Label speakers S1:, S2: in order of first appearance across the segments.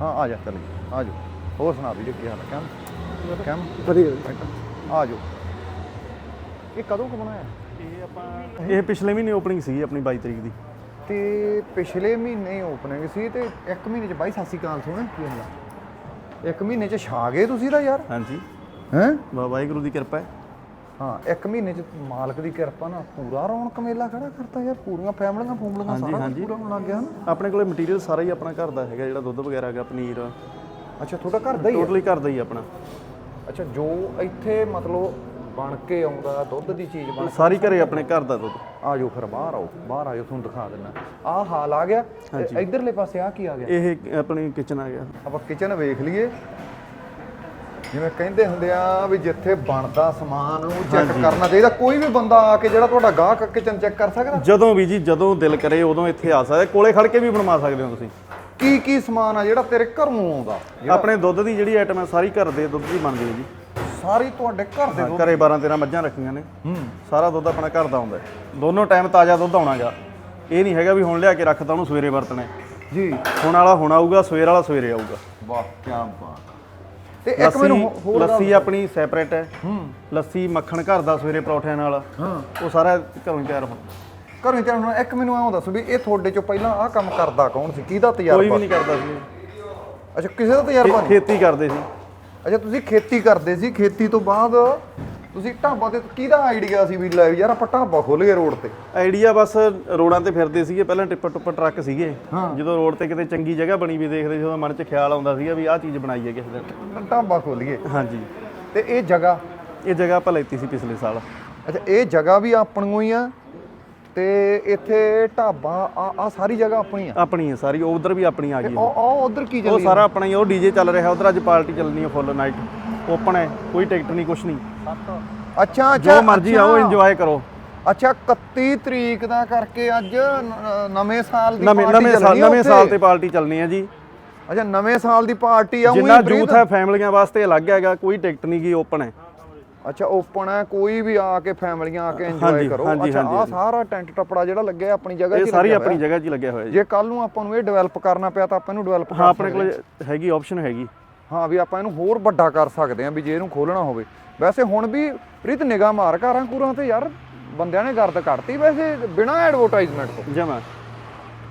S1: ਹਾਂ ਆ ਜਾ ਚੱਲ। ਆ ਜਾ। ਹੋਰ ਸੁਣਾ ਵੀਡੀਓ ਕੀ ਹਾਲ ਹੈ ਕੰਮ? ਕੰਮ?
S2: ਵਧੀਆ।
S1: ਆ ਜਾ। ਇਹ ਕਦੋਂ ਕੁ ਬਣਾਇਆ?
S2: ਇਹ ਆਪਾਂ ਇਹ ਪਿਛਲੇ ਮਹੀਨੇ ਓਪਨਿੰਗ ਸੀ ਆਪਣੀ 22 ਤਰੀਕ ਦੀ।
S1: ਤੇ ਪਿਛਲੇ ਮਹੀਨੇ ਓਪਨਿੰਗ ਸੀ ਤੇ ਇੱਕ ਮਹੀਨੇ ਚ ਬਾਈ ਸਤਿ ਸ਼੍ਰੀ ਅਕਾਲ ਸੁਣ ਕੀ ਹੁੰਦਾ? ਇੱਕ ਮਹੀਨੇ ਚ ਛਾ ਗਏ ਤੁਸੀਂ ਤਾਂ ਯਾਰ।
S2: ਹਾਂਜੀ।
S1: ਹੈ?
S2: ਵਾਹਿਗੁਰੂ ਦੀ ਕਿਰਪਾ ਹੈ।
S1: ਹਾਂ ਇੱਕ ਮਹੀਨੇ ਚ ਮਾਲਕ ਦੀ ਕਿਰਪਾ ਨਾਲ ਪੂਰਾ ਰੌਣਕ ਮੇਲਾ ਖੜਾ ਕਰਤਾ ਯਾਰ ਪੂਰੀਆਂ ਫੈਮਲੀਆਂ ਫੂਮਲੀਆਂ
S2: ਹਾਂਜੀ,
S1: ਸਾਰਾ ਕੁਝ
S2: ਹਾਂਜੀ।
S1: ਪੂਰਾ ਹੋਣ ਲੱਗ ਗਿਆ ਨਾ।
S2: ਆਪਣੇ ਕੋਲੇ ਮਟੀਰੀਅਲ ਸਾਰਾ ਹੀ ਆਪਣਾ ਘਰ ਦਾ ਹੈਗਾ ਜਿਹੜਾ ਦੁੱਧ ਵਗੈਰਾ ਹੈਗਾ ਪਨੀਰ।
S1: ਅੱਛਾ ਤੁਹਾਡਾ ਘਰ ਦਾ ਹੀ ਹੈ
S2: ਟੋਟਲੀ ਘਰ ਦਾ ਹੀ ਆਪਣਾ।
S1: ਅੱਛਾ ਜੋ ਇੱਥੇ ਮਤਲਬ ਬਣ ਕੇ ਆਉਂਦਾ ਦੁੱਧ ਦੀ ਚੀਜ਼ ਬਣ
S2: ਸਾਰੀ ਘਰੇ ਆਪਣੇ ਘਰ ਦਾ ਦੁੱਧ।
S1: ਆ ਜਾਓ ਫਿਰ ਬਾਹਰ ਆਓ ਬਾਹਰ ਆਇਓ ਤੁਹਾਨੂੰ ਦਿਖਾ ਦਿੰਦਾ। ਆਹ ਹਾਲ ਆ ਗਿਆ। ਤੇ ਇਧਰਲੇ ਪਾਸੇ ਆ ਕੀ ਆ ਗਿਆ?
S2: ਇਹ ਆਪਣੀ ਕਿਚਨ ਆ ਗਿਆ।
S1: ਆਪਾਂ ਕਿਚਨ ਵੇਖ ਲਈਏ। ਜਿਵੇਂ ਕਹਿੰਦੇ ਹੁੰਦੇ ਆ ਵੀ ਜਿੱਥੇ ਬਣਦਾ ਸਮਾਨ ਉਹ ਚੈੱਕ ਕਰਨਾ ਚਾਹੀਦਾ। ਕੋਈ ਵੀ ਬੰਦਾ ਆ ਕੇ ਜਿਹੜਾ ਤੁਹਾਡਾ ਗਾਹਕ ਕਿਚਨ ਚੈੱਕ ਕਰ ਸਕਦਾ?
S2: ਜਦੋਂ ਵੀ ਜੀ ਜਦੋਂ ਦਿਲ ਕਰੇ ਉਦੋਂ ਇੱਥੇ ਆ ਸਕਦੇ। ਕੋਲੇ ਖੜ ਕੇ ਵੀ ਬਣਵਾ ਸਕਦੇ ਹੋ ਤੁਸੀਂ।
S1: ਕੀ ਕੀ ਸਮਾਨ ਆ ਜਿਹੜਾ ਤੇਰੇ ਘਰੋਂ ਆਉਂਦਾ?
S2: ਆਪਣੇ ਦੁੱਧ ਦੀ ਜਿਹੜੀ ਆਈਟਮ ਹੈ ਸਾਰੀ ਘਰ ਦੇ ਦੁੱਧ ਦੀ ਬਣਦੀ ਹੈ ਜੀ।
S1: ਸਾਰੀ ਤੁਹਾਡੇ ਘਰ ਦੇ ਦੁੱਧ?
S2: ਘਰੇ 12 13 ਮੱਝਾਂ ਰੱਖੀਆਂ ਨੇ।
S1: ਹੂੰ।
S2: ਸਾਰਾ ਦੁੱਧ ਆਪਣਾ ਘਰ ਦਾ ਆਉਂਦਾ ਦੋਨੋਂ ਟਾਈਮ ਤਾਜ਼ਾ ਦੁੱਧ ਆਉਣਾਗਾ। ਇਹ ਨਹੀਂ ਹੈਗਾ ਵੀ ਹੁਣ ਲਿਆ ਕੇ ਰੱਖਤਾ ਉਹਨੂੰ ਸਵੇਰੇ ਵਰਤਣਾ।
S1: ਜੀ।
S2: ਹੁਣ ਵਾਲਾ ਹੁਣ ਆਊਗਾ ਸਵੇਰ ਵਾਲਾ ਸਵੇਰੇ ਆਊਗਾ।
S1: ਵਾਹ ਕੀ ਬਾਤ। ਤੇ ਇੱਕ ਮੈਨੂੰ ਹੋ-
S2: ਲੱਸੀ
S1: ਹੋਰ ਗੱਲ-
S2: ਲੱਸੀ ਆਪਣੀ ਸੈਪਰੇਟ ਹੈ।
S1: ਹੂੰ।
S2: ਲੱਸੀ ਮੱਖਣ ਘਰ ਦਾ ਸਵੇਰੇ ਪਰੌਠਿਆਂ ਨਾਲ।
S1: ਹਾਂ।
S2: ਉਹ ਸਾਰਾ ਘਰੋਂ ਹੀ ਤਿਆਰ ਹੋ
S1: ਘਰੋਂ ਚੱਲ ਹੁਣ ਇੱਕ ਮੈਨੂੰ ਐਂ ਦੱਸੋ ਵੀ ਇਹ ਤੁਹਾਡੇ ਚੋਂ ਪਹਿਲਾਂ ਆਹ ਕੰਮ ਕਰਦਾ ਕੌਣ ਸੀ? ਕਿਹਦਾ
S2: ਕੋਈ ਵੀ
S1: ਤਜਰਬਾ
S2: ਨਹੀਂ ਕਰਦਾ ਸੀ।
S1: ਅੱਛਾ ਕਿਸੇ ਦਾ ਤਜਰਬਾ ਨਹੀਂ?
S2: ਖੇਤੀ ਕਰਦੇ ਸੀ।
S1: ਅੱਛਾ ਤੁਸੀਂ ਖੇਤੀ ਕਰਦੇ ਸੀ। ਖੇਤੀ ਤੋਂ ਬਾਅਦ ਤੁਸੀਂ ਢਾਬਾ ਤੇ ਕਿਹਦਾ ਆਈਡੀਆ ਸੀ ਵੀ ਲੈ ਯਾਰ ਆਪਾਂ ਢਾਬਾ ਖੋਲ੍ਹੀਏ ਰੋਡ ਤੇ?
S2: ਆਈਡੀਆ ਬਸ ਰੋਡਾਂ ਤੇ ਫਿਰਦੇ ਸੀਗੇ ਪਹਿਲਾਂ ਟਿੱਪਰ ਟੁੱਪਰ ਟਰੱਕ ਸੀਗੇ। ਜਦੋਂ ਰੋਡ ਤੇ ਕਿਤੇ ਚੰਗੀ ਜਗ੍ਹਾ ਬਣੀ ਵੀ ਦੇਖਦੇ ਸੀ ਉਦੋਂ ਮਨ 'ਚ ਖਿਆਲ ਆਉਂਦਾ ਸੀਗਾ ਵੀ ਆਹ ਚੀਜ਼ ਬਣਾਈਏ ਕਿਸੇ ਦਿਨ
S1: ਢਾਬਾ ਖੋਲ੍ਹੀਏ।
S2: ਹਾਂਜੀ।
S1: ਤੇ ਇਹ ਜਗ੍ਹਾ?
S2: ਇਹ ਜਗ੍ਹਾ ਆਪਾਂ ਲੈਤੀ ਸੀ ਪਿਛਲੇ ਸਾਲ।
S1: ਅੱਛਾ ਇਹ ਜਗ੍ਹਾ ਵੀ ਆਪਣੀਓ ਹੀ ਆ ਤੇ ਇੱਥੇ ਢਾਬਾ ਆ ਆ ਸਾਰੀ ਜਗ੍ਹਾ ਆਪਣੀ ਆ?
S2: ਆਪਣੀ ਹੈ ਸਾਰੀ ਉਧਰ ਵੀ ਆਪਣੀ ਆ ਗਈ
S1: ਉਹ ਉਹ। ਉਧਰ ਕੀ
S2: ਉਹ
S1: ਚੱਲੀ
S2: ਸਾਰਾ ਆਪਣਾ ਹੀ ਉਹ ਡੀਜੇ ਚੱਲ ਰਿਹਾ ਉਧਰ ਅੱਜ ਪਾਰਟੀ ਚੱਲਣੀ ਹੈ ਫੁੱਲ ਨਾਈਟ ਓਪਨ ਹੈ ਕੋਈ ਟਿਕਟ ਨਹੀਂ ਕੁਛ ਨਹੀਂ।
S1: ਅੱਛਾ ਅੱਛਾ
S2: ਜੋ ਮਰਜ਼ੀ ਆਓ
S1: ਅੱਛਾ।
S2: ਇੰਜੋਏ ਕਰੋ।
S1: ਅੱਛਾ 31 ਤਰੀਕ ਦਾ ਕਰਕੇ ਅੱਜ ਨ- ਨਵੇਂ ਸਾਲ ਦੀ
S2: ਨਵੇਂ
S1: ਪਾਰਟੀ
S2: ਨਵੇਂ ਸਾਲ
S1: ਚੱਲਣੀ ਆ
S2: ਨਵੇਂ। ਸਾਲ ਤੇ ਪਾਰਟੀ ਚੱਲਣੀ ਹੈ ਜੀ।
S1: ਅੱਛਾ ਨਵੇਂ ਸਾਲ ਦੀ ਪਾਰਟੀ ਆ ਊਂ ਹੀ
S2: ਜਿੰਨਾ
S1: breathe-
S2: ਜੂਥ ਹੈ ਫੈਮਲੀਆਂ ਵਾਸਤੇ ਅਲੱਗ ਹੈਗਾ ਕੋਈ ਟਿਕਟ ਨਹੀਂ ਗਈ ਓਪਨ ਹੈ।
S1: ਅੱਛਾ ਓਪਨ ਹੈ ਕੋਈ ਵੀ ਆ ਕੇ ਫੈਮਲੀਆਂ ਆ ਕੇ ਇੰਜੋਏ
S2: ਹਾਂਜੀ,
S1: ਕਰੋ।
S2: ਹਾਂਜੀ,
S1: ਅੱਛਾ
S2: ਹਾਂਜੀ,
S1: ਆ
S2: ਹਾਂਜੀ।
S1: ਸਾਰਾ ਟੈਂਟ ਟੱਪੜਾ ਜਿਹੜਾ ਲੱਗਿਆ ਆਪਣੀ ਜਗ੍ਹਾ 'ਚ
S2: ਇਹ
S1: ਹੀ
S2: ਸਾਰੀ
S1: ਲੱਗਿਆ
S2: ਆਪਣੀ
S1: ਹੋਇਆ।
S2: ਜਗ੍ਹਾ 'ਚ ਹੀ ਲੱਗਿਆ ਹੋਇਆ ਜੀ।
S1: ਜੇ ਕੱਲ ਨੂੰ ਆਪਾਂ ਨੂੰ ਇਹ ਡਿਵੈਲਪ ਕਰਨਾ ਪਿਆ ਤਾਂ ਆਪਾਂ ਇਹਨੂੰ ਡਿਵੈਲਪ
S2: ਹਾਂ ਆਪਣੇ ਕੋਲ ਹੈਗੀ ਆਪਸ਼ਨ ਹੈਗੀ।
S1: ਹਾਂ ਵੀ ਆਪਾਂ ਇਹਨੂੰ ਹੋਰ ਵੱਡਾ ਕਰ ਸਕਦੇ ਹਾਂ ਵੀ ਜੇ ਇਹਨੂੰ ਖੋਲਣਾ ਹੋਵੇ। ਵੈਸੇ ਹੁਣ ਵੀ ਪ੍ਰੀਤ ਨਿਗਾਹ ਮਾਰ ਘਰਾਂ ਕੂਰਾਂ ਤੇ ਯਾਰ ਬੰਦਿਆਂ ਨੇ ਗਰਦ ਕੱਢਤੀ ਵੈਸੇ ਬਿਨਾਂ ਐਡਵਰਟਾਈਜ਼ਮੈਂਟ ਤੋਂ।
S2: ਜਮਾ।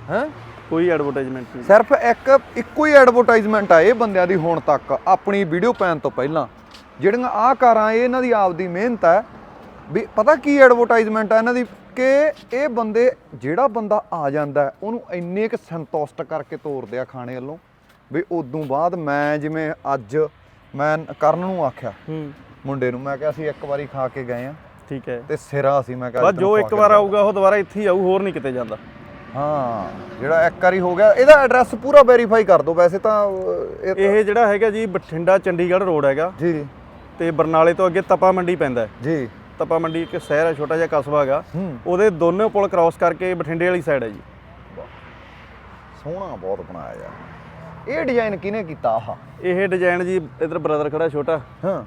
S1: ਹੈ?
S2: ਕੋਈ ਐਡਵਰਟਾਈਜ਼ਮੈਂਟ ਨਹੀਂ।
S1: ਸਿਰਫ ਇੱਕ ਇੱਕੋ ਹੀ ਐਡਵਰਟਾਈਜ਼ਮੈਂਟ ਆ ਇਹ ਬੰਦਿਆਂ ਦੀ ਹੁਣ ਤੱਕ ਆਪਣੀ ਵੀਡੀਓ ਪੈਣ ਤੋਂ ਪਹਿਲਾਂ। ਜਿਹੜੀਆਂ ਆਹ ਕਾਰਾਂ ਇਹ ਇਹਨਾਂ ਦੀ ਆਪਦੀ ਮਿਹਨਤ ਹੈ ਵੀ ਪਤਾ ਕੀ ਐਡਵਰਟਾਈਜ਼ਮੈਂਟ ਆ ਇਹਨਾਂ ਦੀ? ਕਿ ਇਹ ਬੰਦੇ ਜਿਹੜਾ ਬੰਦਾ ਆ ਜਾਂਦਾ ਉਹਨੂੰ ਇੰਨੇ ਕੁ ਸੰਤੁਸ਼ਟ ਕਰਕੇ ਤੋਰਦੇ ਆ ਖਾਣੇ ਵੱਲੋਂ। ਵੀ ਉਦੋਂ ਬਾਅਦ ਮੈਂ ਜਿਵੇਂ ਅੱਜ ਮੈਂ ਕਰਨ ਨੂੰ ਆਖਿਆ
S2: ਹੂੰ।
S1: ਮੁੰਡੇ ਨੂੰ ਮੈਂ ਕਿਹਾ ਅਸੀਂ ਇੱਕ ਵਾਰੀ ਖਾ ਕੇ ਗਏ ਆ
S2: ਠੀਕ ਹੈ।
S1: ਤੇ ਸਿਰਾ ਸੀ ਮੈਂ ਕਿਹਾ
S2: ਬਸ ਜੋ ਇੱਕ ਵਾਰ ਆਊਗਾ ਉਹ ਦੁਬਾਰਾ ਇੱਥੇ ਹੀ ਆਊ ਹੋਰ ਨਹੀਂ ਕਿਤੇ ਜਾਂਦਾ।
S1: ਹਾਂ ਜਿਹੜਾ ਇੱਕ ਵਾਰੀ ਹੋ ਗਿਆ ਇਹਦਾ ਐਡਰੈਸ ਪੂਰਾ ਵੈਰੀਫਾਈ ਕਰ ਦਿਓ ਵੈਸੇ ਤਾਂ ਇਹ
S2: ਜਿਹੜਾ ਹੈਗਾ ਜੀ ਬਠਿੰਡਾ ਚੰਡੀਗੜ੍ਹ ਰੋਡ ਹੈਗਾ।
S1: ਜੀ।
S2: ਤੇ ਬਰਨਾਲੇ ਤੋਂ ਅੱਗੇ ਤਪਾ ਮੰਡੀ ਪੈਂਦਾ ਜੀ। ਤਪਾ ਮੰਡੀ ਇੱਕ ਸ਼ਹਿਰ ਹੈ ਛੋਟਾ ਜਿਹਾ ਕਸਬਾ ਹੈਗਾ। ਉਹਦੇ ਦੋਨੋਂ ਪੁਲ ਕ੍ਰਾਸ ਕਰਕੇ ਬਠਿੰਡੇ ਵਾਲੀ ਸਾਈਡ ਹੈ ਜੀ।
S1: ਸੋਹਣਾ ਬਹੁਤ ਬਣਾਇਆ ਯਾਰ। ਇਹ ਡਿਜ਼ਾਈਨ ਕਿਹਨੇ ਕੀਤਾ ਆਹ?
S2: ਇਹ ਡਿਜ਼ਾਈਨ ਜੀ ਇਧਰ ਬ੍ਰਦਰ ਖੜਾ ਛੋਟਾ।
S1: ਹਾਂ।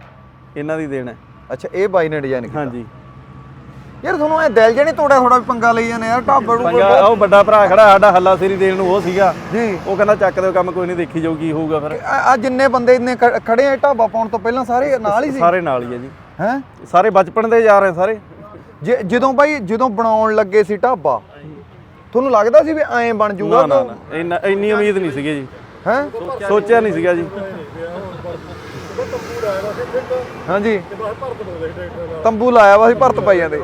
S2: ਇਹਨਾਂ ਦੀ ਦੇਣ ਹੈ।
S1: ਅੱਛਾ ਇਹ ਬਾਈ ਨੇ ਡਿਜ਼ਾਈਨ ਕੀਤਾ।
S2: ਹਾਂਜੀ।
S1: ਯਾਰ ਤੁਹਾਨੂੰ ਐ ਦਿਲ ਜਣੀ ਤੋੜਾ ਥੋੜਾ ਵੀ ਪੰਗਾ ਲਈ ਜਾਂਦੇ ਯਾਰ ਢਾਬਾ ਨੂੰ
S2: ਪੰਗਾ ਉਹ ਵੱਡਾ ਭਰਾ ਖੜਾ ਸਾਡਾ ਹੱਲਾ ਸਿਰੀ ਦੇਣ ਨੂੰ ਉਹ ਸੀਗਾ।
S1: ਜੀ।
S2: ਉਹ ਕਹਿੰਦਾ ਚੱਕ ਦਿਓ ਕੰਮ ਕੋਈ ਨਹੀਂ ਦੇਖੀ ਜਾਊ ਕੀ ਹੋਊਗਾ ਫਿਰ।
S1: ਆ ਜਿੰਨੇ ਬੰਦੇ ਇੰਨੇ ਖੜੇ ਆ ਢਾਬਾ ਪਾਉਣ ਤੋਂ ਪਹਿਲਾਂ ਸਾਰੇ ਨਾਲ ਹੀ ਸੀ?
S2: ਸਾਰੇ ਨਾਲ ਹੀ ਹੈ ਜੀ।
S1: ਹੈ?
S2: ਸਾਰੇ ਬਚਪਨ ਦੇ ਯਾਰ ਹੈ ਸਾਰੇ।
S1: ਜੇ ਜਦੋਂ ਬਾਈ ਜਦੋਂ ਬਣਾਉਣ ਲੱਗੇ ਸੀ ਢਾਬਾ ਤੁਹਾਨੂੰ ਲੱਗਦਾ ਸੀ ਵੀ ਐਂ ਬਣ ਜਾਊਗਾ
S2: ਨਾ ਨਾ ਇੰਨੀ ਉਮੀਦ ਨਹੀਂ ਸੀਗੀ ਜੀ।
S1: ਹੈ?
S2: ਸੋਚਿਆ ਨਹੀਂ ਸੀਗਾ ਜੀ।
S1: ਹਾਂਜੀ। ਤੰਬੂ ਲਾਇਆ ਵਾ ਸੀ ਭਰਤ ਪਾਈ ਜਾਂਦੇ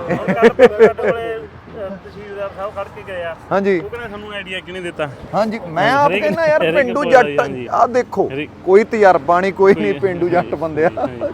S3: ਤਹਿਸੀਲਦਾਰ ਸਾਹਿਬ ਖੜ ਕੇ ਗਏ ਆ
S1: ਹਾਂਜੀ।
S3: ਉਹ ਕਹਿੰਦਾ ਸਾਨੂੰ ਆਈਡੀਆ ਕਿਹਨੇ ਦਿੱਤਾ
S1: ਹਾਂਜੀ ਮੈਂ ਆਪ ਕਹਿੰਦਾ ਯਾਰ ਪਿੰਡੂ ਜੱਟ। ਆ ਦੇਖੋ ਕੋਈ ਤਜਰਬਾ ਨਹੀਂ ਕੋਈ ਨਹੀਂ ਪਿੰਡੂ ਜੱਟ ਬੰਦੇ ਆ।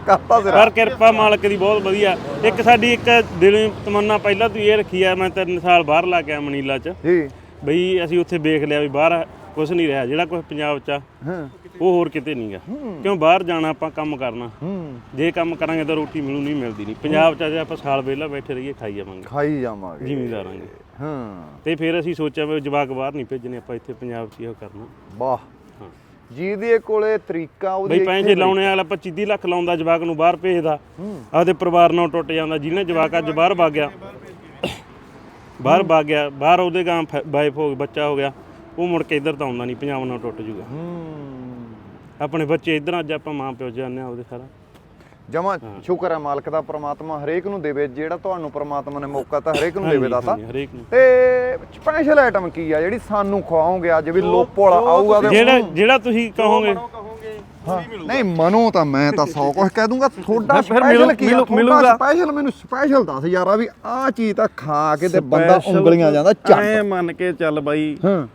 S1: ਕਰਤਾ ਸਿਰ।
S3: ਪਰ ਕਿਰਪਾ ਮਾਲਕ ਦੀ ਬਹੁਤ ਵਧੀਆ। ਇੱਕ ਸਾਡੀ ਇੱਕ ਦਿਲੋਂ ਤਮੰਨਾ ਪਹਿਲਾਂ ਤੋਂ ਇਹ ਰੱਖੀ ਆ ਮੈਂ ਤਿੰਨ ਸਾਲ ਬਾਹਰ ਲਾ ਕੇ ਆਇਆ ਮਨੀਲਾ 'ਚ।
S1: ਜੀ।
S3: ਬਈ ਅਸੀਂ ਉੱਥੇ ਵੇਖ ਲਿਆ ਵੀ ਬਾਹਰ ਕੁਝ ਨਹੀਂ ਰਿਹਾ ਜਿਹੜਾ ਕੁਝ ਪੰਜਾਬ 'ਚ ਆ
S1: ਹਾਂ।
S3: ਉਹ ਹੋਰ ਕਿਤੇ ਨਹੀਂਗਾ ਕਿਉਂ ਬਾਹਰ ਜਾਣਾ ਆਪਾਂ ਕੰਮ ਕਰਨਾ।
S1: ਹੂੰ।
S3: ਜੇ ਕੰਮ ਕਰਾਂਗੇ ਤਾਂ ਰੋਟੀ ਮਿਲੂ ਨਹੀਂ ਮਿਲਦੀ ਨਹੀਂ। ਪੰਜਾਬ 'ਚ ਜੇ ਆਪਾਂ ਸਾਲ ਵਿਹਲਾ ਬੈਠੇ ਰਹੀਏ ਖਾਈ ਜਾਵਾਂਗੇ।
S1: ਖਾਈ ਜਾਵਾਂਗੇ।
S3: ਜ਼ਿਮੀਂਦਾਰਾਂਗੇ
S1: ਹਾਂ।
S3: ਤੇ ਫਿਰ ਅਸੀਂ ਸੋਚਿਆ ਵੀ ਜਵਾਕ ਬਾਹਰ ਨਹੀਂ ਭੇਜਣੇ ਆਪਾਂ ਇੱਥੇ ਪੰਜਾਬ 'ਚ ਹੀ ਉਹ ਕਰਨਾ।
S1: ਵਾਹ।
S3: ਹਾਂ।
S1: ਜਿਹਦੇ ਕੋਲੇ ਤਰੀਕਾ ਉਹਦੀ
S3: ਬਈ ਪੈਸੇ ਲਾਉਣੇ ਵਾਲਾ 25 30 ਲੱਖ ਲਾਉਂਦਾ ਜਵਾਕ ਨੂੰ ਬਾਹਰ ਭੇਜਦਾ। ਆਪਦੇ ਪਰਿਵਾਰ ਨਾਲ ਟੁੱਟ ਜਾਂਦਾ ਜਿਹਨੇ ਜਵਾਕ ਅੱਜ ਬਾਹਰ ਗਿਆ। ਬਾਹਰ ਵਗ ਗਿਆ। ਬਾਹਰ ਉਹਦੇ ਗਾਂ ਵਾਈਫ ਹੋ ਗਈ ਬੱਚਾ ਹੋ ਗਿਆ। ਉਹ ਮੁੜ ਕੇ ਇੱਧਰ ਤਾਂ ਆਉਂਦਾ ਨਹੀਂ ਪੰਜਾਬ ਨਾਲ ਟੁੱਟ ਜੂਗਾ।
S1: ਹੂੰ।
S3: ਆਪਣੇ ਬੱਚੇ ਇਧਰ ਅੱਜ ਆਪਾਂ ਮਾਂ ਪਿਓ ਜਾਂਦੇ ਆ ਉਹਦੇ ਸਾਰਾ।
S1: ਜਮਾ ਸ਼ੁਕਰ ਹੈ ਮਾਲਕ ਦਾ ਪ੍ਰਮਾਤਮਾ ਹਰੇਕ ਨੂੰ ਦੇਵੇ ਜਿਹੜਾ ਤੁਹਾਨੂੰ ਪ੍ਰਮਾਤਮਾ ਨੇ ਮੌਕਾ ਤਾਂ ਹਰੇਕ ਨੂੰ ਦੇਵੇ ਦਾਤਾ। ਤੇ ਸਪੈਸ਼ਲ ਆਈਟਮ ਕੀ ਆ ਜਿਹੜੀ ਸਾਨੂੰ ਖਵਾਓਗੇ ਅੱਜ ਵੀ ਲੋਪੋ ਵਾਲਾ ਆਊਗਾ ਤੇ
S3: ਜਿਹੜਾ ਜਿਹੜਾ ਤੁਸੀਂ ਕਹੋਗੇ।
S1: ਨਹੀਂ ਮਨੋ ਤਾਂ ਮੈਂ ਤਾਂ ਸੌ ਕੁਝ ਕਹਿ ਦੂੰਗਾ ਤੁਹਾਡਾ
S2: ਫਿਰ
S1: ਸਪੈਸ਼ਲ ਕੀ ਆ?
S2: ਮਿਲੂਗਾ।
S1: ਸਪੈਸ਼ਲ ਮੈਨੂੰ ਸਪੈਸ਼ਲ ਦੱਸ ਯਾਰ ਆ ਵੀ ਆਹ ਚੀਜ਼ ਤਾਂ ਖਾ ਕੇ ਤੇ ਬੰਦਾ ਉਂਗਲੀਆਂ ਜਾਂਦਾ ਚੱਟ
S2: ਐ ਮੰਨ ਕੇ ਚੱਲ ਬਾਈ।
S1: ਹਾਂ।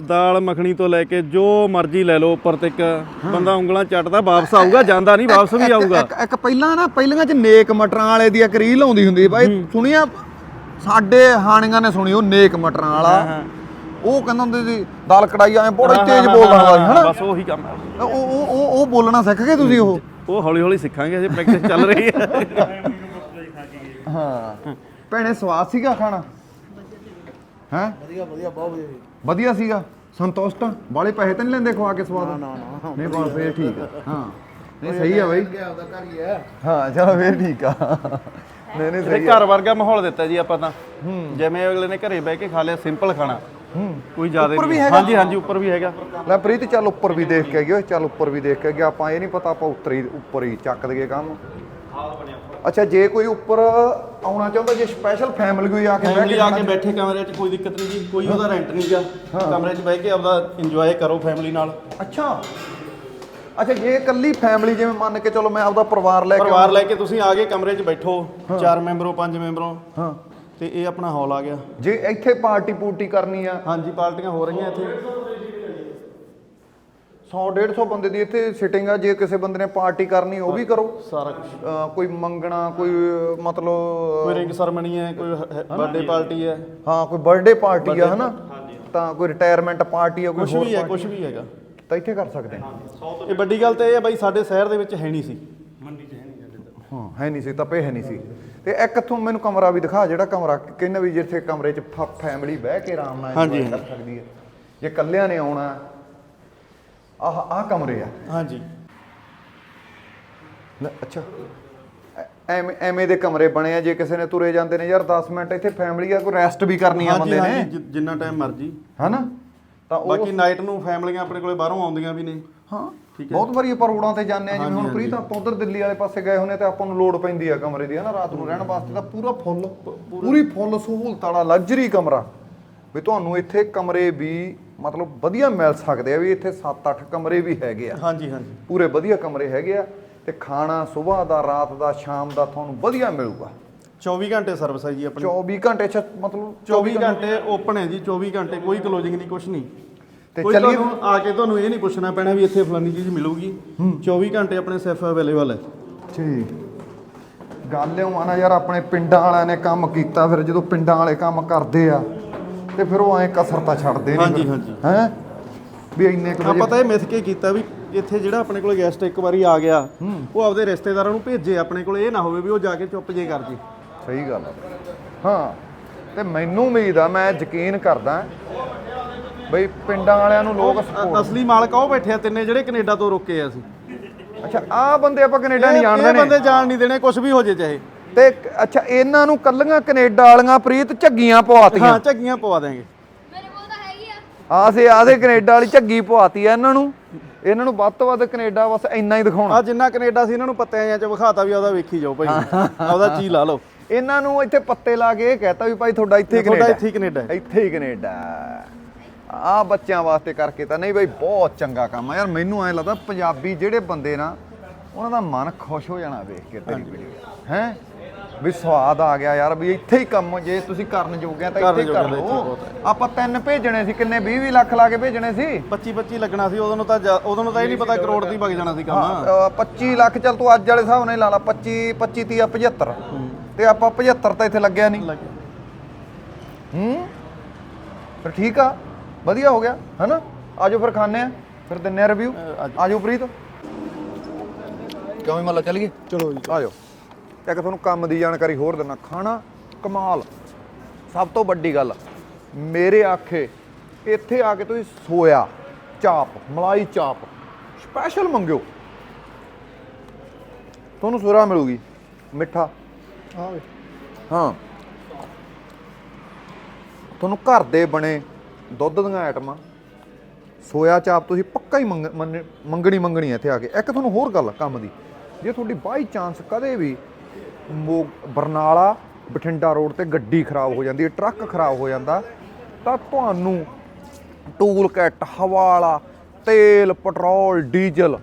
S2: ਦਾਲ ਮੱਖਣੀ ਤੋਂ ਲੈ ਕੇ ਜੋ ਮਰਜ਼ੀ ਲੈ ਲਓ ਉੱਪਰ ਤੱਕ ਬੰਦਾ ਉਂਗਲਾਂ ਚੱਟਦਾ ਵਾਪਸ ਆਊਗਾ ਜਾਂਦਾ ਨਹੀਂ ਵਾਪਸ ਵੀ ਆਊਗਾ।
S1: ਇੱਕ ਇੱਕ ਪਹਿਲਾਂ ਨਾ ਪਹਿਲੀਆਂ ਚ ਨੇਕ ਮਟਰਾਂ ਵਾਲੇ ਦੀ ਇੱਕ ਰੀਲ ਆਉਂਦੀ ਹੁੰਦੀ ਸੀ ਬਾਈ। ਸੁਣੀਆ? ਸਾਡੇ ਹਾਣੀਆਂ ਨੇ ਸੁਣੀ ਉਹ ਨੇਕ ਮਟਰਾਂ ਵਾਲਾ। ਉਹ ਕਹਿੰਦਾ ਹੁੰਦੇ ਸੀ ਦਾਲ ਕੜਾਈ ਐ ਬੜਾ ਹੀ ਤੇਜ਼ ਬੋਲਦਾ ਹੁੰਦਾ ਸੀ ਹਨਾ?
S2: ਬਸ ਉਹੀ ਕੰਮ ਹੈ
S1: ਉਹ ਉਹ ਉਹ ਉਹ ਬੋਲਣਾ ਸਿੱਖ ਗਏ ਤੁਸੀਂ ਉਹ?
S2: ਉਹ ਹੌਲੀ ਹੌਲੀ ਸਿੱਖਾਂਗੇ ਅਜੇ ਪ੍ਰੈਕਟਿਸ ਚੱਲ ਰਹੀ ਹੈ।
S1: ਹਾਂ। ਭੈਣੇ ਸਵਾਦ ਸੀਗਾ ਖਾਣਾ? ਹੈ? ਵਧੀਆ ਵਧੀਆ ਬਹੁਤ ਵਧੀਆ ਵਧੀਆ ਸੀਗਾ। ਸੰਤੁਸ਼ਟ ਆ। ਬਾਲੇ ਪੈਸੇ ਤਾਂ ਨਹੀਂ ਲੈਂਦੇ ਖਵਾ ਕੇ ਸਵਾਦ। ਨਾ ਨਾ ਨਹੀਂ ਬਸ ਫੇਰ ਠੀਕ ਆ। ਹਾਂ। ਨਹੀਂ ਸਹੀ ਆ ਬਾਈ। ਹਾਂ ਚਲੋ ਫੇਰ ਠੀਕ ਆ। ਨਹੀਂ ਨਹੀਂ
S2: ਇਹ
S1: ਸਹੀ
S2: ਘਰ ਵਰਗਾ ਮਾਹੌਲ ਦਿੱਤਾ ਜੀ ਆਪਾਂ ਤਾਂ। ਜਿਵੇਂ ਅਗਲੇ ਨੇ ਘਰੇ ਬਹਿ ਕੇ ਖਾ ਲਿਆ ਸਿੰਪਲ ਖਾਣਾ। ਕੋਈ ਜ਼ਿਆਦਾ
S1: ਉੱਪਰ ਵੀ
S2: ਨਹੀਂ।
S1: ਹੈਗਾ?
S2: ਹਾਂਜੀ ਹਾਂਜੀ ਉੱਪਰ ਵੀ ਹੈਗਾ।
S1: ਲੈ ਪ੍ਰੀਤ ਚੱਲ ਉੱਪਰ ਵੀ ਦੇਖ ਕੇ ਗਿਓ ਚੱਲ ਉੱਪਰ ਵੀ ਦੇਖ ਕੇ ਗਿਆ ਆਪਾਂ ਇਹ ਨਹੀਂ ਪਤਾ ਆਪਾਂ ਉੱਤਰ ਹੀ ਉੱਪਰ ਹੀ ਚੱਕ ਦਈਏ ਕੰਮ। ਅੱਛਾ ਜੇ ਕੋਈ ਉੱਪਰ ਆਉਣਾ ਚਾਹੁੰਦਾ ਜੇ ਸਪੈਸ਼ਲ ਫੈਮਿਲੀ ਕੋਈ ਆ ਕੇ ਬਹਿ
S2: ਫੈਮਿਲੀ
S1: ਕੇ
S2: ਆ ਕੇ ਬੈਠੇ ਕਮਰੇ 'ਚ ਕੋਈ ਦਿੱਕਤ ਨਹੀਂ ਜੀ ਕੋਈ ਉਹਦਾ ਰੈਂਟ ਨਹੀਂ ਗਾ। ਕਮਰੇ 'ਚ ਬਹਿ ਕੇ ਆਪਦਾ ਇੰਜੋਏ ਕਰੋ ਫੈਮਿਲੀ ਨਾਲ।
S1: ਅੱਛਾ। ਅੱਛਾ ਜੇ ਇਕੱਲੀ ਫੈਮਿਲੀ ਜਿਵੇਂ ਮੰਨ ਕੇ ਚਲੋ ਮੈਂ ਆਪਦਾ ਪਰਿਵਾਰ ਲੈ ਕੇ
S2: ਪਰਿਵਾਰ ਲੈ ਕੇ ਤੁਸੀਂ ਆ ਗਏ ਕਮਰੇ 'ਚ ਬੈਠੋ ਚਾਰ ਮੈਂਬਰੋ ਪੰਜ ਮੈਂਬਰੋ।
S1: ਹਾਂ।
S2: ਤੇ ਇਹ ਆਪਣਾ ਹਾਲ ਆ ਗਿਆ।
S1: ਜੇ ਇੱਥੇ ਪਾਰਟੀ ਪੂਰਟੀ ਕਰਨੀ ਆ।
S2: ਹਾਂਜੀ ਪਾਰਟੀਆਂ ਹੋ ਰਹੀਆਂ ਇੱਥੇ।
S1: 100 150 ਬੰਦੇ ਦੀ ਇੱਥੇ ਸਿਟਿੰਗ ਆ ਜੇ ਕਿਸੇ ਬੰਦੇ ਨੇ ਪਾਰਟੀ ਕਰਨੀ ਉਹ ਵੀ ਕਰੋ।
S2: ਸਾਰਾ ਕੁਝ
S1: ਕੋਈ ਮੰਗਣਾ ਕੋਈ ਮਤਲਬ
S2: ਕੋਈ ਰਿੰਗ ਸਰਮਣੀ ਹੈ ਕੋਈ ਬਰਥਡੇ ਪਾਰਟੀ ਹੈ।
S1: ਹਾਂ ਕੋਈ ਬਰਥਡੇ ਪਾਰਟੀ ਆ ਹਨਾ? ਤਾਂ ਕੋਈ ਰਿਟਾਇਰਮੈਂਟ ਪਾਰਟੀ ਆ ਕੋਈ
S2: ਕੁਝ
S1: ਹੋਰ
S2: ਵੀ ਹੈ ਕੁਝ ਵੀ ਹੈਗਾ।
S1: ਤਾਂ ਇੱਥੇ ਕਰ ਸਕਦੇ ਹਾਂ
S2: ਇਹ ਵੱਡੀ ਗੱਲ ਤਾਂ ਇਹ ਹੈ ਬਾਈ ਸਾਡੇ ਸ਼ਹਿਰ ਦੇ ਵਿੱਚ ਹੈ ਨਹੀਂ ਸੀ।
S1: ਹਾਂ ਹੈ ਨਹੀਂ ਸੀ ਤਪੇ ਹੈ ਨਹੀਂ ਸੀ। ਤੇ ਇੱਕ ਇੱਥੋਂ ਮੈਨੂੰ ਕਮਰਾ ਵੀ ਦਿਖਾ ਜਿਹੜਾ ਕਮਰਾ ਕਹਿੰਦਾ ਵੀ ਜਿੱਥੇ ਕਮਰੇ 'ਚ ਫੈਮਿਲੀ ਬਹਿ ਕੇ ਆਰਾਮ ਨਾਲ
S2: ਹਾਂਜੀ,
S1: enjoy ਕਰ ਸਕਦੀ ਹੈ। ਜੇ ਇਕੱਲਿਆਂ ਨੇ ਆਉਣਾ ਆਹ ਆਹ ਕਮਰੇ ਆ
S2: ਹਾਂਜੀ।
S1: ਲੈ, ਅੱਛਾ। ਐ- ਐਵੇਂ ਐਵੇਂ ਦੇ ਕਮਰੇ ਬਣੇ ਆ ਜੇ ਕਿਸੇ ਨੇ ਤੁਰੇ ਜਾਂਦੇ ਨੇ ਯਾਰ 10 ਮਿੰਟ ਇੱਥੇ ਫੈਮਿਲੀ ਆ ਕੋਈ ਰੈਸਟ ਵੀ ਕਰਨੀ ਆ
S2: ਹਾਂਜੀ
S1: ਬੰਦੇ
S2: ਹਾਂਜੀ
S1: ਨੇ
S2: ਜਿ- ਜਿੰਨਾ ਟਾਈਮ ਮਰਜ਼ੀ।
S1: ਹਨਾ? ਤਾਂ ਉਹ
S2: ਬਾਕੀ ਨਾਈਟ ਨੂੰ ਫੈਮਲੀਆਂ ਆਪਣੇ ਕੋਲੇ ਬਾਹਰੋਂ ਆਉਂਦੀਆਂ ਵੀ ਨੇ।
S1: ਹਾਂ ਬਹੁਤ ਵਾਰੀ ਆਪਾਂ ਰੋਡਾਂ ਤੇ ਜਾਂਦੇ ਆ ਜਿਵੇਂ ਹੁਣ ਪ੍ਰੀਤ ਆਪਾਂ ਉਧਰ ਦਿੱਲੀ ਵਾਲੇ ਪਾਸੇ ਗਏ ਹੁੰਨੇ ਤੇ ਆਪਾਂ ਨੂੰ ਲੋੜ ਪੈਂਦੀ ਆ ਕਮਰੇ ਦੀ ਹਨਾ ਰਾਤ ਨੂੰ ਰਹਿਣ ਵਾਸਤੇ ਤਾਂ ਪੂਰਾ ਫੁੱਲ ਪੂਰੀ। ਫੁੱਲ ਸਹੂਲਤ ਵਾਲਾ ਲਗਜ਼ਰੀ ਕਮਰਾ। ਵੀ ਤੁਹਾਨੂੰ ਇੱਥੇ ਕਮਰੇ ਵੀ ਮਤਲਬ ਵਧੀਆ ਮਿਲ ਸਕਦੇ ਆ ਵੀ ਇੱਥੇ 7-8 ਕਮਰੇ ਵੀ ਹੈਗੇ ਆ।
S2: ਹਾਂਜੀ ਹਾਂਜੀ।
S1: ਪੂਰੇ ਵਧੀਆ ਕਮਰੇ ਹੈਗੇ ਆ ਤੇ ਖਾਣਾ ਸਵੇਰ ਦਾ ਰਾਤ ਦਾ ਸ਼ਾਮ ਦਾ ਤੁਹਾਨੂੰ ਵਧੀਆ ਮਿਲੂਗਾ।
S2: 24 ਘੰਟੇ ਸਰਵਿਸ ਹੈ ਜੀ ਆਪਣੀ।
S1: 24 ਘੰਟੇ ਚ ਮਤਲਬ
S2: 24 ਘੰਟੇ ਓਪਨ ਹੈ ਜੀ 24 ਘੰਟੇ ਕੋਈ ਕਲੋਜ਼ਿੰਗ ਨਹੀਂ ਕੁਝ ਨਹੀਂ।
S1: ਤੇ ਚੱਲੀਏ।
S2: ਤੁਹਾਨੂੰ ਆ ਕੇ ਤੁਹਾਨੂੰ ਇਹ ਨਹੀਂ ਪੁੱਛਣਾ ਪੈਣਾ ਵੀ ਇੱਥੇ ਫਲਾਨੀ ਚੀਜ਼ ਮਿਲੂਗੀ। 24 ਘੰਟੇ ਆਪਣੇ ਸੈਫ ਅਵੇਲੇਬਲ ਹੈ।
S1: ਠੀਕ। ਗੱਲ ਇਹ ਨਾ ਯਾਰ ਆਪਣੇ ਪਿੰਡਾਂ ਵਾਲਿਆਂ ਨੇ ਕੰਮ ਕੀਤਾ ਫਿਰ ਜਦੋਂ ਪਿੰਡਾਂ ਵਾਲੇ ਕੰਮ ਕਰਦੇ ਆ ਤੇ ਫਿਰ ਉਹ ਐ ਕਸਰ ਤਾਂ ਛੱਡਦੇ ਨਹੀਂ
S2: ਹਾਂਜੀ, ਹਾਂਜੀ।
S1: ਹੈ? ਵੀ ਇੰਨੇ ਕੁ
S2: ਆਪਾਂ ਤਾਂ ਇਹ ਮਿਥ ਕੇ ਕੀਤਾ ਵੀ ਇੱਥੇ ਜਿਹੜਾ ਆਪਣੇ ਕੋਲ ਗੈਸਟ ਇੱਕ ਵਾਰੀ ਆ ਗਿਆ ਉਹ ਆਪਦੇ ਰਿਸ਼ਤੇਦਾਰਾਂ ਨੂੰ ਭੇਜੇ ਆਪਣੇ ਕੋਲ ਇਹ ਨਾ ਹੋਵੇ ਵੀ ਉਹ ਜਾ ਕੇ ਚੁੱਪ ਜੇ ਕਰ ਜੇ।
S1: ਸਹੀ ਗੱਲ ਆ। ਹਾਂ ਤੇ ਮੈਨੂੰ ਉਮੀਦ ਆ ਮੈਂ ਯਕੀਨ ਕਰਦਾ ਬਈ ਪਿੰਡਾਂ ਵਾਲਿਆਂ ਨੂੰ ਲੋਕ support-
S2: ਅਸਲੀ ਮਾਲਕ ਉਹ ਬੈਠੇ ਆ ਤਿੰਨੇ ਜਿਹੜੇ ਕੈਨੇਡਾ ਤੋਂ ਰੁਕੇ ਆ ਅਸੀਂ।
S1: ਅੱਛਾ ਆ ਬੰਦੇ ਆਪਾਂ ਕੈਨੇਡਾ
S2: ਇਹ
S1: ਨਹੀਂ
S2: ਇਹ
S1: ਜਾਣਦੇ
S2: ਬੰਦੇ
S1: ਨੇ
S2: ਜਾਣ ਨਹੀਂ ਦੇਣੇ ਕੁਝ ਵੀ ਹੋ ਜੇ ਚਾਹੇ।
S1: ਤੇ ਅੱਛਾ ਇਹਨਾਂ ਨੂੰ ਕੱਲੀਆਂ ਕੈਨੇਡਾ ਵਾਲੀਆਂ ਪ੍ਰੀਤ ਝੱਗੀਆਂ ਪਵਾਤੀਆਂ।
S2: ਹਾਂ ਝੱਗੀਆਂ ਪਵਾ ਦੇਾਂਗੇ
S4: ਮੇਰੇ ਕੋਲ ਤਾਂ ਹੈਗੀ ਆ।
S1: ਆਸੇ ਆਸੇ ਕੈਨੇਡਾ ਵਾਲੀ ਝੱਗੀ ਪਵਾਤੀ ਆ ਇਹਨਾਂ ਨੂੰ। ਇਹਨਾਂ ਨੂੰ ਵੱਧ ਤੋਂ ਵੱਧ ਕੈਨੇਡਾ ਬਸ ਇੰਨਾ ਹੀ ਦਿਖਾਉਣਾ।
S2: ਆ ਜਿੰਨਾ ਕੈਨੇਡਾ ਸੀ ਇਹਨਾਂ ਨੂੰ ਪੱਤਿਆਂ ਚ ਵਿਖਾਤਾ ਵੀ ਉਹਦਾ ਵੇਖੀ ਜਾਓ ਭਾਈ। ਉਹਦਾ ਚੀਜ਼ ਲਾ ਲਓ।
S1: ਇਹਨਾਂ ਨੂੰ ਇੱਥੇ ਪੱਤੇ ਲਾ ਕੇ ਇਹ ਕਹਤਾ ਵੀ ਭਾਈ ਤੁਹਾਡਾ ਇੱਥੇ
S2: ਤੁਹਾਡਾ
S1: ਕੈਨੇਡਾ।
S2: ਇੱਥੇ ਹੀ ਕੈਨੇਡਾ।
S1: ਇੱਥੇ ਹੀ ਕੈਨੇਡਾ। ਆ ਬੱਚਿਆਂ ਵਾਸਤੇ ਕਰਕੇ ਤਾਂ ਨਹੀਂ ਭਾਈ ਬਹੁਤ ਚੰਗਾ ਕੰਮ ਆ। ਯਾਰ ਮੈਨੂੰ ਐ ਲੱਗਦਾ ਪੰਜਾਬੀ ਜਿਹੜੇ ਬੰਦੇ ਨਾ ਉਹਨਾਂ ਦਾ ਮਨ ਖੁਸ਼ ਹੋ ਜਾਣਾ ਵੇਖ ਕੇ ਤੇਰੀ ਵੀਡੀਓ। ਹੈ? ਵੀ ਸਵਾਦ ਆ ਗਿਆ ਯਾਰ ਵੀ ਇੱਥੇ ਹੀ ਕੰਮ ਜੇ ਤੁਸੀਂ ਕਰਨ ਜੋਗੇ ਆ ਤਾਂ
S2: ਕਰਨ
S1: ਇੱਥੇ ਹੀ ਕਰ
S2: ਜੋਗੇ ਤਾਂ ਇੱਥੇ
S1: ਲਓ
S2: ਬਹੁਤ
S1: ਆਪਾਂ ਤਿੰਨ ਭੇਜਣੇ ਸੀ ਕਿੰਨੇ? 20 20 ਲੱਖ ਲਾ ਕੇ ਭੇਜਣੇ ਸੀ।
S2: 25 25 ਲੱਗਣਾ ਸੀ ਉਦੋਂ ਨੂੰ ਤਾਂ ਜਾ- ਉਦੋਂ ਨੂੰ ਤਾਂ ਇਹ ਨਹੀਂ ਪਤਾ ਕਰੋੜ ਦੀ ਵਗ ਜਾਣਾ ਸੀ ਕੰਮ।
S1: ਅ, 25 ਲੱਖ ਚੱਲ ਤੂੰ ਅੱਜ ਵਾਲੇ ਹਿਸਾਬ ਨਾਲ ਹੀ ਲਾ ਲਾ 25 25 30 75 ਤੇ ਆਪਾਂ 75 ਤਾਂ ਇੱਥੇ ਲੱਗਿਆ ਨਹੀਂ। ਹੂੰ? ਫਿਰ ਠੀਕ ਆ ਵਧੀਆ ਹੋ ਗਿਆ ਹਨਾ? ਆਜੋ ਫਿਰ ਖਾਣੇ ਆ ਫਿਰ ਦਿੰਨੇ ਆ ਰਿਵਿਊ ਆਜੋ ਪ੍ਰੀਤ। ਕਿਉਂ ਮੱਲਾ ਚੱਲੀਏ? ਚਲੋ ਜੀ। ਆਜੋ। ਇੱਕ ਤੁਹਾਨੂੰ ਕੰਮ ਦੀ ਜਾਣਕਾਰੀ ਹੋਰ ਦਿੰਨਾ ਖਾਣਾ ਕਮਾਲ। ਸਭ ਤੋਂ ਵੱਡੀ ਗੱਲ ਮੇਰੇ ਆਖੇ ਇੱਥੇ ਆ ਕੇ ਤੁਸੀਂ ਸੋਇਆ ਚਾਪ ਮਲਾਈ ਚਾਪ ਸਪੈਸ਼ਲ ਮੰਗਿਓ। ਤੁਹਾਨੂੰ ਸੁਰਾ ਮਿਲੂਗੀ ਮਿੱਠਾ। ਹਾਂ। ਤੁਹਾਨੂੰ ਘਰ ਦੇ ਬਣੇ ਦੁੱਧ ਦੀਆਂ ਆਈਟਮਾਂ ਸੋਇਆ ਚਾਪ ਤੁਸੀਂ ਪੱਕਾ ਹੀ ਮੰਗਣੀ ਮੰਗਣੀ ਹੈ ਇੱਥੇ ਆ ਕੇ। ਇੱਕ ਤੁਹਾਨੂੰ ਹੋਰ ਗੱਲ ਕੰਮ ਦੀ। ਜੇ ਤੁਹਾਡੀ ਬਾਈ ਚਾਂਸ ਕਦੇ ਵੀ ਮੋ ਬਰਨਾਲਾ, ਬਠਿੰਡਾ ਰੋਡ ਤੇ ਗੱਡੀ ਖਰਾਬ ਹੋ ਜਾਂਦੀ ਹੈ, ਟਰੱਕ ਖਰਾਬ ਹੋ ਜਾਂਦਾ। ਤਾਂ ਤੁਹਾਨੂੰ ਟੂਲ ਕਿੱਟ, ਹਵਾਲਾ, ਤੇਲ, ਪੈਟਰੋਲ, ਡੀਜ਼ਲ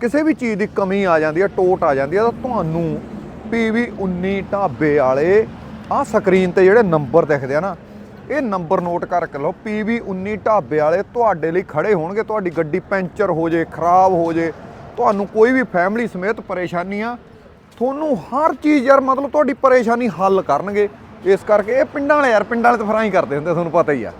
S1: ਕਿਸੇ ਵੀ ਚੀਜ਼ ਦੀ ਕਮੀ ਆ ਜਾਂਦੀ ਹੈ, ਟੋਟ ਆ ਜਾਂਦੀ ਹੈ। ਤਾਂ ਤੁਹਾਨੂੰ ਪੀਵੀ 19 ਢਾਬੇ ਵਾਲੇ ਆਹ ਸਕਰੀਨ ਤੇ ਜਿਹੜੇ ਨੰਬਰ ਦਿਖਦੇ ਆ ਨਾ, ਇਹ ਨੰਬਰ ਨੋਟ ਕਰਕੇ ਲਓ। ਪੀਵੀ 19 ਢਾਬੇ ਵਾਲੇ ਤੁਹਾਡੇ ਲਈ ਖੜੇ ਹੋਣਗੇ, ਤੁਹਾਡੀ ਗੱਡੀ ਪੈਂਚਰ ਹੋ ਜੇ, ਖਰਾਬ ਹੋ ਜੇ, ਤੁਹਾਨੂੰ ਕੋਈ ਵੀ ਫੈਮਿਲੀ ਸਮੇਤ ਪਰੇਸ਼ਾਨੀ ਆ ਤੁਹਾਨੂੰ ਹਰ ਚੀਜ਼ ਯਾਰ ਮਤਲਬ ਤੁਹਾਡੀ ਪਰੇਸ਼ਾਨੀ ਹੱਲ ਕਰਨਗੇ। ਇਸ ਕਰਕੇ ਇਹ ਪਿੰਡਾਂ ਵਾਲੇ ਯਾਰ ਪਿੰਡਾਂ ਵਾਲੇ ਤਾਂ ਫਰਾਂ ਹੀ ਕਰਦੇ ਹੁੰਦੇ ਤੁਹਾਨੂੰ ਪਤਾ ਹੀ ਆ।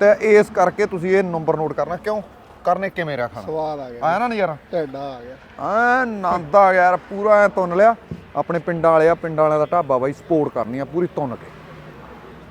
S1: ਤੇ ਇਸ ਕਰਕੇ ਤੁਸੀਂ ਇਹ ਨੰਬਰ ਨੋਟ ਕਰਨਾ ਕਿਉਂ? ਕਰਨੇ ਕਿਵੇਂ ਰੱਖਣਾ
S5: ਸਵਾਦ ਆ ਗਿਆ।
S1: ਆਇਆ ਨਾ ਨਜ਼ਾਰਾ?
S5: ਢੇਡਾ ਆ ਗਿਆ।
S1: ਐ ਨੰਦ ਆ ਗਿਆ ਯਾਰ ਪੂਰਾ ਐ ਤੁੰਨ ਲਿਆ। ਆਪਣੇ ਪਿੰਡਾਂ ਵਾਲੇ ਆ ਪਿੰਡਾਂ ਵਾਲਿਆਂ ਦਾ ਢਾਬਾ ਬਾਈ ਸਪੋਰਟ ਕਰਨੀ ਆ ਪੂਰੀ ਤੁੰਨ ਕੇ।